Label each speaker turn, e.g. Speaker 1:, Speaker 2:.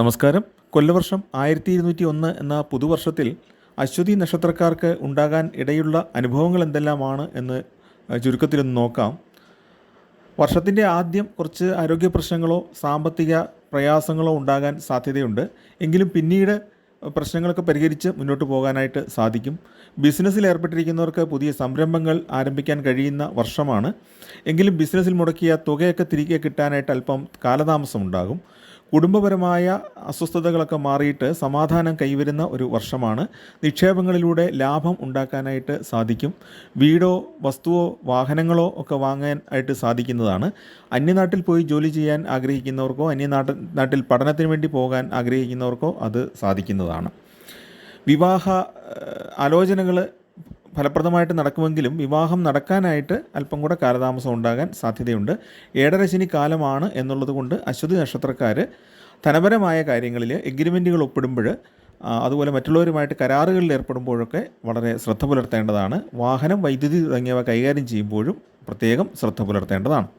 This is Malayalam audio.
Speaker 1: നമസ്കാരം. കൊല്ലവർഷം ആയിരത്തി ഇരുന്നൂറ്റി ഒന്ന് എന്ന പുതുവർഷത്തിൽ അശ്വതി നക്ഷത്രക്കാർക്ക് ഉണ്ടാകാൻ ഇടയുള്ള അനുഭവങ്ങൾ എന്തെല്ലാമാണ് എന്ന് ചുരുക്കത്തിലൊന്ന് നോക്കാം. വർഷത്തിന്റെ ആദ്യം കുറച്ച് ആരോഗ്യ പ്രശ്നങ്ങളോ സാമ്പത്തിക പ്രയാസങ്ങളോ ഉണ്ടാകാൻ സാധ്യതയുണ്ട്. എങ്കിലും പിന്നീട് പ്രശ്നങ്ങളൊക്കെ പരിഹരിച്ച് മുന്നോട്ട് പോകാനായിട്ട് സാധിക്കും. ബിസിനസ്സിൽ ഏർപ്പെട്ടിരിക്കുന്നവർക്ക് പുതിയ സംരംഭങ്ങൾ ആരംഭിക്കാൻ കഴിയുന്ന വർഷമാണ്. എങ്കിലും ബിസിനസ്സിൽ മുടക്കിയ തുകയൊക്കെ തിരികെ കിട്ടാനായിട്ട് അല്പം കാലതാമസം ഉണ്ടാകും കുടുംബപരമായ അസ്വസ്ഥതകളൊക്കെ മാറിയിട്ട് സമാധാനം കൈവരുന്ന ഒരു വർഷമാണ്. നിക്ഷേപങ്ങളിലൂടെ ലാഭം ഉണ്ടാക്കാനായിട്ട് സാധിക്കും. വീടോ വസ്തുവോ വാഹനങ്ങളോ ഒക്കെ വാങ്ങാൻ ആയിട്ട് സാധിക്കുന്നതാണ്. അന്യനാട്ടിൽ പോയി ജോലി ചെയ്യാൻ ആഗ്രഹിക്കുന്നവർക്കോ അന്യനാട്ടിൽ നാട്ടിൽ പഠനത്തിന് വേണ്ടി പോകാൻ ആഗ്രഹിക്കുന്നവർക്കോ അത് സാധിക്കുന്നതാണ്. വിവാഹ ആലോചനകൾ ഫലപ്രദമായിട്ട് നടക്കുമെങ്കിലും വിവാഹം നടക്കാനായിട്ട് അല്പം കൂടെ കാലതാമസം ഉണ്ടാകാൻ സാധ്യതയുണ്ട്. ഏഴരശനി കാലമാണ് എന്നുള്ളത് കൊണ്ട് അശ്വതി നക്ഷത്രക്കാർ ധനപരമായ കാര്യങ്ങളിൽ എഗ്രിമെന്റുകൾ ഒപ്പിടുമ്പോൾ അതുപോലെ മറ്റുള്ളവരുമായിട്ട് കരാറുകളിൽ ഏർപ്പെടുമ്പോഴൊക്കെ വളരെ ശ്രദ്ധ പുലർത്തേണ്ടതാണ്. വാഹനം വൈദ്യുതി തുടങ്ങിയവ കൈകാര്യം ചെയ്യുമ്പോഴും പ്രത്യേകം ശ്രദ്ധ പുലർത്തേണ്ടതാണ്.